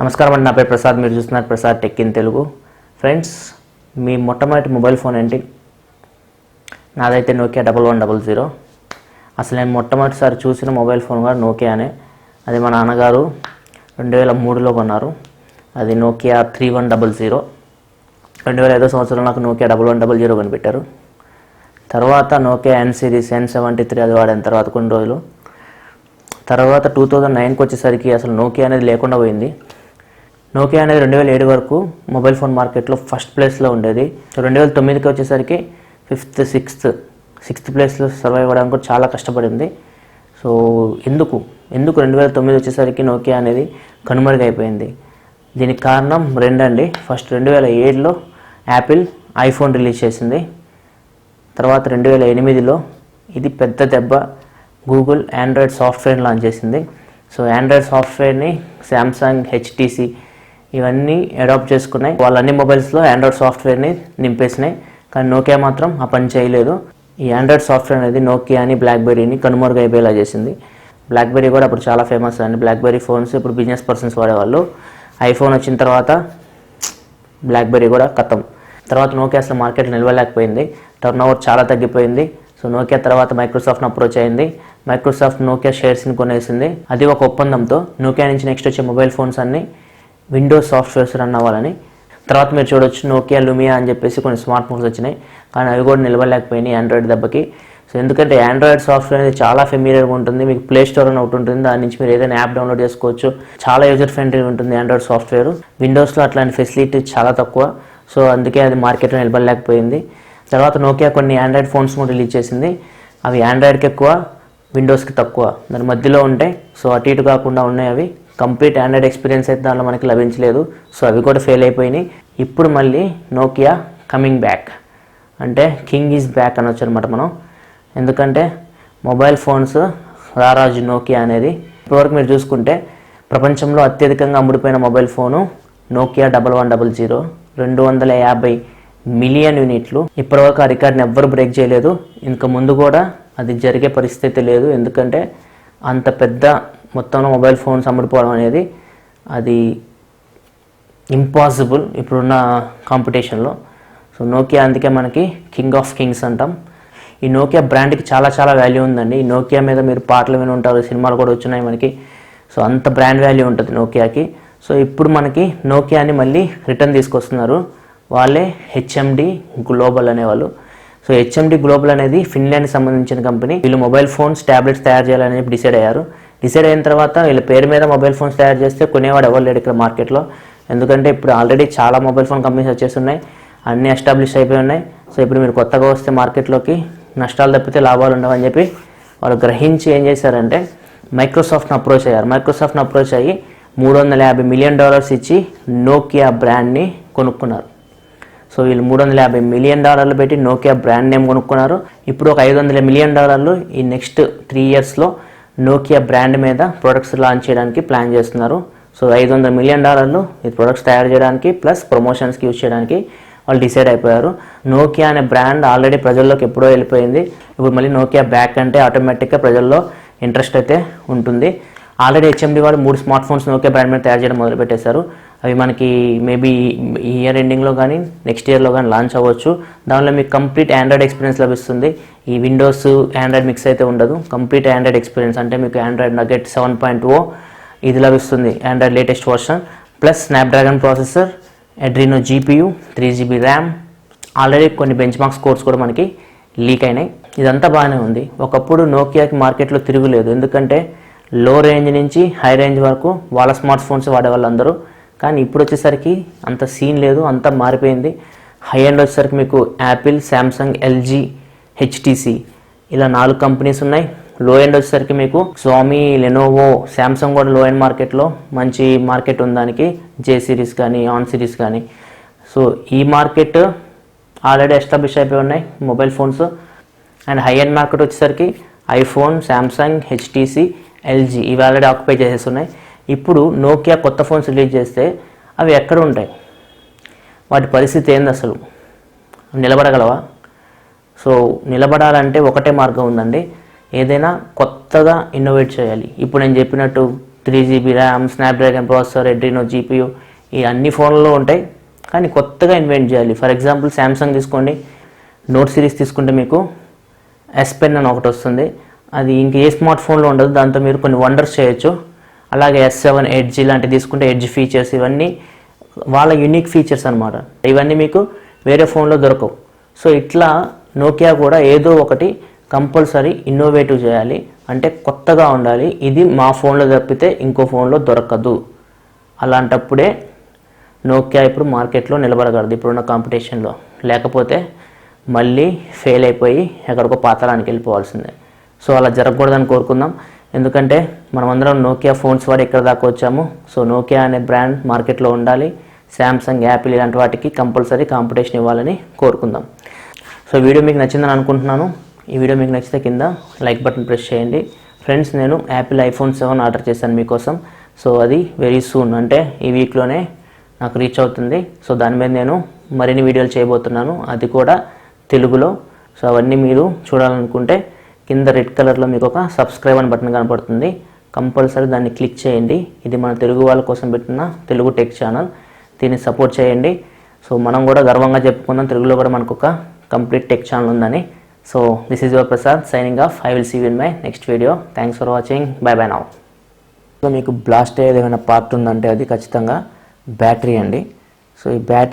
నమస్కారం అండి. నా పేరు ప్రసాద్. మీరు చూస్తున్నారు Prasad tech in Telugu. Friends మీ మొట్టమొదటి మొబైల్ ఫోన్ ఏంటి? నాదైతే Nokia double one double zero. అసలు నేను మొట్టమొదటిసారి చూసిన మొబైల్ ఫోన్ కూడా నోకియానే అది మా నాన్నగారు రెండు వేల మూడులో కొన్నారు. అది Nokia three one double zero. రెండు వేల ఐదో సంవత్సరంలో నాకు Nokia double one double zero కనిపెట్టారు. తర్వాత Nokia N series N seventy three అది వాడిన తర్వాత కొన్ని రోజులు. తర్వాత టూ థౌజండ్ నైన్కి వచ్చేసరికి అసలు నోకియా అనేది లేకుండా పోయింది. నోకియా అనేది రెండు వేల ఏడు వరకు మొబైల్ ఫోన్ మార్కెట్లో ఫస్ట్ ప్లేస్లో ఉండేది. సో రెండు వేల తొమ్మిదికి వచ్చేసరికి ఫిఫ్త్ సిక్స్త్ సిక్స్త్ ప్లేస్లో సర్వైవ్ అవ్వడానికి కూడా చాలా కష్టపడింది. సో ఎందుకు? ఎందుకు రెండు వేల తొమ్మిది వచ్చేసరికి నోకియా అనేది కనుమరుగైపోయింది? దీనికి కారణం రెండండి. ఫస్ట్ రెండు వేల ఏడులో యాపిల్ ఐఫోన్ రిలీజ్ చేసింది. తర్వాత రెండు వేల ఎనిమిదిలో ఇది పెద్ద దెబ్బ గూగుల్ ఆండ్రాయిడ్ సాఫ్ట్వేర్ లాంచ్ చేసింది. సో ఆండ్రాయిడ్ సాఫ్ట్వేర్ని శాంసంగ్ హెచ్టీసీ ఇవన్నీ అడాప్ట్ చేసుకున్నాయి. వాళ్ళ అన్ని మొబైల్స్లో ఆండ్రాయిడ్ సాఫ్ట్వేర్ని నింపేసినాయి. కానీ నోకియా మాత్రం ఆ పని చేయలేదు. ఈ ఆండ్రాయిడ్ సాఫ్ట్వేర్ అనేది నోకియాని బ్లాక్బెర్రీని కనుమరుగైపోయేలా చేసింది. బ్లాక్బెర్రీ కూడా అప్పుడు చాలా ఫేమస్ అండి. బ్లాక్బెర్రీ ఫోన్స్ ఇప్పుడు బిజినెస్ పర్సన్స్ వాడేవాళ్ళు. ఐఫోన్ వచ్చిన తర్వాత బ్లాక్బెర్రీ కూడా కథం తర్వాత నోకియా అసలు మార్కెట్లో నిలవలేకపోయింది. టర్న్ ఓవర్ చాలా తగ్గిపోయింది. సో నోకియా తర్వాత మైక్రోసాఫ్ట్ని అప్రోచ్ అయింది. మైక్రోసాఫ్ట్ నోకియా షేర్స్ని కొనేసింది. అది ఒక ఒప్పందంతో నోకియా నుంచి నెక్స్ట్ వచ్చే మొబైల్ ఫోన్స్ అన్ని విండోస్ సాఫ్ట్వేర్స్ రన్ అవ్వాలని. తర్వాత మీరు చూడొచ్చు నోకియా లుమియా అని చెప్పేసి కొన్ని స్మార్ట్ ఫోన్స్ వచ్చినాయి. కానీ అవి కూడా నిలబడలేకపోయినాయి ఆండ్రాయిడ్ దెబ్బకి. సో ఎందుకంటే ఆండ్రాయిడ్ సాఫ్ట్వేర్ అనేది చాలా ఫెమిలియర్గా ఉంటుంది. మీకు ప్లే స్టోర్ అని ఒకటి ఉంటుంది. దాని నుంచి మీరు ఏదైనా యాప్ డౌన్లోడ్ చేసుకోవచ్చు. చాలా యూజర్ ఫ్రెండ్లీ ఉంటుంది ఆండ్రాయిడ్ సాఫ్ట్వేర్ విండోస్లో అట్లాంటి ఫెసిలిటీ చాలా తక్కువ. సో అందుకే అది మార్కెట్లో నిలబడలేకపోయింది. తర్వాత నోకియా కొన్ని ఆండ్రాయిడ్ ఫోన్స్ కూడా రిలీజ్ చేసింది. అవి ఆండ్రాయిడ్కి ఎక్కువ. విండోస్కి తక్కువ. దాని మధ్యలో ఉంటాయి సో అటు ఇటు కాకుండా ఉన్నాయి అవి. కంప్లీట్ ఆండ్రాయిడ్ ఎక్స్పీరియన్స్ అయితే దానిలో మనకి లభించలేదు. సో అవి కూడా ఫెయిల్ అయిపోయినాయి. ఇప్పుడు మళ్ళీ నోకియా కమింగ్ బ్యాక్ అంటే కింగ్ ఈజ్ బ్యాక్ అనొచ్చు అనమాట మనం. ఎందుకంటే మొబైల్ ఫోన్స్ రారాజు నోకియా అనేది. ఇప్పటివరకు మీరు చూసుకుంటే ప్రపంచంలో అత్యధికంగా అమ్ముడిపోయిన mobile phone Nokia double one double zero రెండు వందల యాభై మిలియన్ యూనిట్లు ఇప్పటివరకు ఆ రికార్డ్ని ఎవ్వరు బ్రేక్ చేయలేదు. ఇంకా ముందు కూడా అది జరిగే పరిస్థితి లేదు. ఎందుకంటే అంత పెద్ద మొత్తంలో మొబైల్ ఫోన్స్ అమ్ముడుపోవడం అనేది అది ఇంపాసిబుల్ ఇప్పుడున్న కాంపిటీషన్లో సో నోకియా అందుకే మనకి కింగ్ ఆఫ్ కింగ్స్ అంటాం. ఈ నోకియా బ్రాండ్కి చాలా చాలా వాల్యూ ఉందండి. ఈ నోకియా మీద మీరు పాటలు విని ఉంటారు సినిమాలు కూడా వచ్చినాయి మనకి. సో అంత బ్రాండ్ వాల్యూ ఉంటుంది నోకియాకి సో ఇప్పుడు మనకి నోకియాని మళ్ళీ రిటర్న్ తీసుకొస్తున్నారు. వాళ్ళే హెచ్ఎండి గ్లోబల్ అనేవాళ్ళు. సో హెచ్ఎండి గ్లోబల్ అనేది ఫిన్లాండ్కి సంబంధించిన కంపెనీ వీళ్ళు మొబైల్ ఫోన్స్ ట్యాబ్లెట్స్ తయారు చేయాలని డిసైడ్ అయ్యారు. డిసైడ్ అయిన తర్వాత వీళ్ళ పేరు మీద మొబైల్ ఫోన్స్ తయారు చేస్తే కొనేవాడు ఎవరు లేడు ఇక్కడ మార్కెట్లో ఎందుకంటే ఇప్పుడు ఆల్రెడీ చాలా మొబైల్ ఫోన్ కంపెనీస్ వచ్చేస్తున్నాయి. అన్నీ ఎస్టాబ్లిష్ అయిపోయి ఉన్నాయి. సో ఇప్పుడు మీరు కొత్తగా వస్తే మార్కెట్లోకి నష్టాలు తప్పితే లాభాలు ఉండవని చెప్పి వాళ్ళు గ్రహించి ఏం చేశారంటే మైక్రోసాఫ్ట్ని అప్రోచ్ అయ్యారు. మైక్రోసాఫ్ట్ని అప్రోచ్ అయ్యి మూడు వందల యాభై మిలియన్ డాలర్స్ ఇచ్చి నోకియా బ్రాండ్ని కొనుక్కున్నారు. సో వీళ్ళు మూడు వందల యాభై మిలియన్ డాలర్లు పెట్టి నోకియా బ్రాండ్ నేమ్ కొనుక్కున్నారు. ఇప్పుడు ఒక ఐదు వందల మిలియన్ డాలర్లు ఈ నెక్స్ట్ త్రీ ఇయర్స్లో నోకియా బ్రాండ్ మీద ప్రొడక్ట్స్ లాంచ్ చేయడానికి ప్లాన్ చేస్తున్నారు. సో ఐదు వందల మిలియన్ డాలర్లు ఈ ప్రొడక్ట్స్ తయారు చేయడానికి ప్లస్ ప్రమోషన్స్కి యూజ్ చేయడానికి వాళ్ళు డిసైడ్ అయిపోయారు. నోకియా అనే బ్రాండ్ ఆల్రెడీ ప్రజల్లోకి ఎప్పుడో వెళ్ళిపోయింది. ఇప్పుడు మళ్ళీ నోకియా బ్యాక్ అంటే ఆటోమేటిక్గా ప్రజల్లో ఇంట్రెస్ట్ అయితే ఉంటుంది. ఆల్రెడీ హెచ్ఎండి వాళ్ళు మూడు స్మార్ట్ ఫోన్స్ నోకియా బ్రాండ్ మీద తయారు చేయడం మొదలుపెట్టేశారు. అవి మనకి మేబీ ఈ ఇయర్ ఎండింగ్లో కానీ నెక్స్ట్ ఇయర్లో కానీ లాంచ్ అవ్వచ్చు. దానిలో మీకు కంప్లీట్ ఆండ్రాయిడ్ ఎక్స్పీరియన్స్ లభిస్తుంది. ఈ విండోస్ ఆండ్రాయిడ్ మిక్స్ అయితే ఉండదు. కంప్లీట్ ఆండ్రాయిడ్ ఎక్స్పీరియన్స్ అంటే మీకు Android Nougat seven point O ఇది లభిస్తుంది Android latest version plus Snapdragon processor Adreno GPU three GB RAM already కొన్ని బెంచ్ మార్క్ స్కోర్స్ కూడా మనకి లీక్ అయినాయి. ఇదంతా బాగానే ఉంది. ఒకప్పుడు నోకియాకి మార్కెట్లో తిరుగులేదు. ఎందుకంటే లో రేంజ్ నుంచి హై రేంజ్ వరకు వాళ్ళ స్మార్ట్ ఫోన్స్ వాడే వాళ్ళందరూ కానీ ఇప్పుడు వచ్చేసరికి అంత సీన్ లేదు అంతా మారిపోయింది. హై ఎండ్ వచ్చేసరికి మీకు యాపిల్ శాంసంగ్ ఎల్జీ హెచ్టీసీ ఇలా నాలుగు కంపెనీస్ ఉన్నాయి. లో ఎండ్ వచ్చేసరికి మీకు స్వామి లెనోవో శాంసంగ్ కూడా లో ఎండ్ మార్కెట్లో మంచి మార్కెట్ ఉంది దానికి. జే సిరీస్ కానీ ఆన్ సిరీస్ కానీ. సో ఈ మార్కెట్ ఆల్రెడీ ఎస్టాబ్లిష్ అయిపోయి ఉన్నాయి mobile phones and high end market వచ్చేసరికి ఐఫోన్ శాంసంగ్ హెచ్టీసీ ఎల్జీ ఇవి ఆల్రెడీ ఆక్యుపై చేసేస్తున్నాయి ఇప్పుడు నోకియా కొత్త ఫోన్స్ రిలీజ్ చేస్తే అవి ఎక్కడ ఉంటాయి? వాటి పరిస్థితి ఏంది అసలు? నిలబడగలవా? సో నిలబడాలంటే ఒకటే మార్గం ఉందండి. ఏదైనా కొత్తగా ఇన్నోవేట్ చేయాలి. ఇప్పుడు నేను చెప్పినట్టు three GB RAM Snapdragon processor Adreno GPU ఈ అన్ని ఫోన్లలో ఉంటాయి. కానీ కొత్తగా ఇన్వెంట్ చేయాలి. ఫర్ ఎగ్జాంపుల్ శాంసంగ్ తీసుకోండి. నోట్ సిరీస్ తీసుకుంటే మీకు ఎస్ పెన్ అని ఒకటి వస్తుంది. అది ఇంక ఏ స్మార్ట్ ఫోన్లో ఉండదు. దాంతో మీరు కొన్ని వండర్స్ చేయొచ్చు. అలాగే ఎస్ సెవెన్ ఎయిట్ జీ లాంటివి తీసుకుంటే ఎడ్జ్ ఫీచర్స్ ఇవన్నీ వాళ్ళ యూనిక్ ఫీచర్స్ అనమాట ఇవన్నీ మీకు వేరే ఫోన్లో దొరకవు. సో ఇట్లా నోకియా కూడా ఏదో ఒకటి కంపల్సరీ ఇన్నోవేటివ్ చేయాలి. అంటే కొత్తగా ఉండాలి. ఇది మా ఫోన్లో తప్పితే ఇంకో ఫోన్లో దొరకదు. అలాంటప్పుడే నోకియా ఇప్పుడు మార్కెట్లో నిలబడగలదు ఇప్పుడున్న కాంపిటీషన్లో లేకపోతే మళ్ళీ ఫెయిల్ అయిపోయి ఎక్కడికో పాతాళానికి వెళ్ళిపోవాల్సిందే. సో అలా జరగకూడదని కోరుకుందాం. ఎందుకంటే మనమందరం నోకియా ఫోన్స్ వాడి ఎక్కడ దాకా వచ్చాము సో నోకియా అనే బ్రాండ్ మార్కెట్లో ఉండాలి. శాంసంగ్ యాపిల్ ఇలాంటి వాటికి కంపల్సరీ కాంపిటీషన్ ఇవ్వాలని కోరుకుందాం. సో వీడియో మీకు నచ్చిందని అనుకుంటున్నాను. ఈ వీడియో మీకు నచ్చితే కింద లైక్ బటన్ ప్రెస్ చేయండి. ఫ్రెండ్స్ నేను యాపిల్ ఐఫోన్ సెవెన్ ఆర్డర్ చేశాను మీకోసం. సో అది వెరీ సూన్ అంటే ఈ వీక్లోనే నాకు రీచ్ అవుతుంది. సో దాని మీద నేను మరిన్ని వీడియోలు చేయబోతున్నాను. అది కూడా తెలుగులో. సో అవన్నీ మీరు చూడాలనుకుంటే కింద రెడ్ కలర్లో మీకు ఒక సబ్స్క్రైబ్ అని బటన్ కనపడుతుంది. కంపల్సరీ దాన్ని క్లిక్ చేయండి. ఇది మన తెలుగు వాళ్ళ కోసం పెట్టిన తెలుగు టెక్ ఛానల్. దీన్ని సపోర్ట్ చేయండి. సో మనం కూడా గర్వంగా చెప్పుకుందాం. తెలుగులో కూడా మనకు ఒక కంప్లీట్ టెక్ ఛానల్ ఉందని. So this is your Prasad signing off I will see in my next video thanks for watching bye bye now so మీకు బ్లాస్ట్ అయ్యేది ఏమైనా పార్ట్ ఉందంటే అది ఖచ్చితంగా బ్యాటరీ అండి. సో ఈ బ్యాటరీ